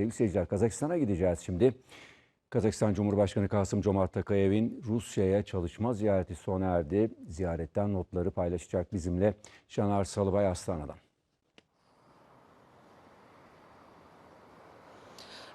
Sevgili seyirciler Kazakistan'a gideceğiz şimdi. Kazakistan Cumhurbaşkanı Kasım Comart Takayev'in Rusya'ya çalışma ziyareti sona erdi. Ziyaretten notları paylaşacak bizimle Şanar Salıbay Astana'dan.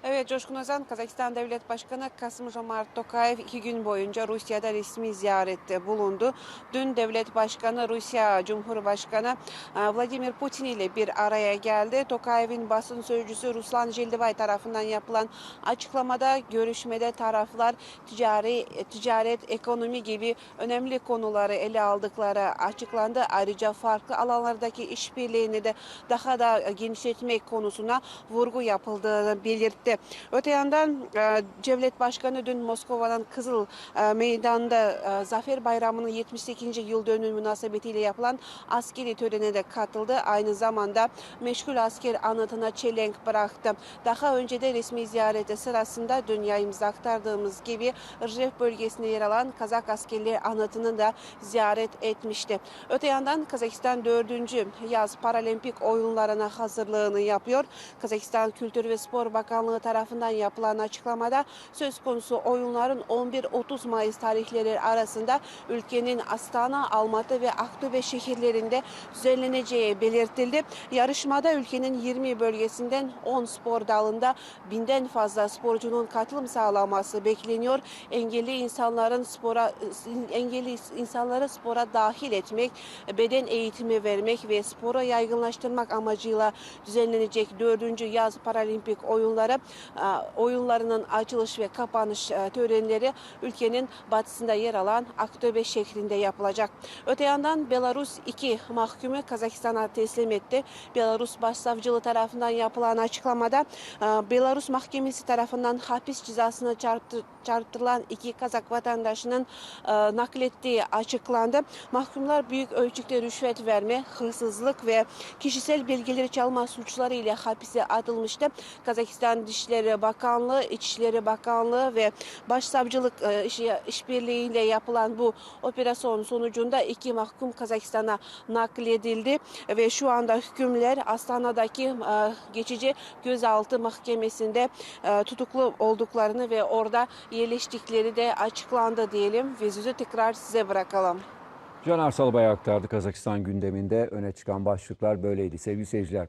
Evet Coşkun Özen, Kazakistan Devlet Başkanı Kasım Jomart Tokayev iki gün boyunca Rusya'da resmi ziyarette bulundu. Dün Devlet Başkanı Rusya Cumhurbaşkanı e, Vladimir Putin ile bir araya geldi. Tokayev'in basın sözcüsü Ruslan Jildivay tarafından yapılan açıklamada görüşmede taraflar ticari, ticaret, ekonomi gibi önemli konuları ele aldıkları açıklandı. Ayrıca farklı alanlardaki işbirliğini de daha da genişletmek konusuna vurgu yapıldığını belirtti. Öte yandan e, Devlet Başkanı dün Moskova'dan Kızıl e, Meydan'da e, Zafer Bayramı'nın 78. yıl dönümü münasebetiyle yapılan askeri törene de katıldı. Aynı zamanda meşgul asker anıtına çelenk bıraktı. Daha önce de resmi ziyareti sırasında dünyayımıza aktardığımız gibi Rjef bölgesinde yer alan Kazak askerleri anıtını da ziyaret etmişti. Öte yandan Kazakistan 4. yaz paralimpik oyunlarına hazırlığını yapıyor. Kazakistan Kültür ve Spor Bakanlığı tarafından yapılan açıklamada söz konusu oyunların 11-30 Mayıs tarihleri arasında ülkenin Astana, Almatı ve Aktobe şehirlerinde düzenleneceği belirtildi. Yarışmada ülkenin 20 bölgesinden 10 spor dalında binden fazla sporcunun katılım sağlaması bekleniyor. Engelli insanların spora engelli insanları spora dahil etmek, beden eğitimi vermek ve spora yaygınlaştırmak amacıyla düzenlenecek 4. yaz paralimpik oyunları oyunlarının açılış ve kapanış e, törenleri ülkenin batısında yer alan Aktobe şehrinde yapılacak. Öte yandan Belarus iki mahkumu Kazakistan'a teslim etti. Belarus Başsavcılığı tarafından yapılan açıklamada e, Belarus Mahkemesi tarafından hapis cezasına çarptı, çarptırılan iki Kazak vatandaşının e, naklettiği açıklandı. Mahkumlar büyük ölçükte rüşvet verme, hırsızlık ve kişisel bilgileri çalma suçları ile hapise atılmıştı. Kazakistan Dışişleri Bakanlığı, İçişleri Bakanlığı ve Başsavcılık e, işbirliğiyle yapılan bu operasyon sonucunda iki mahkum Kazakistan'a nakledildi ve şu anda hükümler Astana'daki e, geçici gözaltı mahkemesinde e, tutuklu olduklarını ve orada yerleştikleri de açıklandı diyelim ve tekrar size bırakalım. Caner Salıbay aktardı Kazakistan gündeminde öne çıkan başlıklar böyleydi sevgili seyirciler.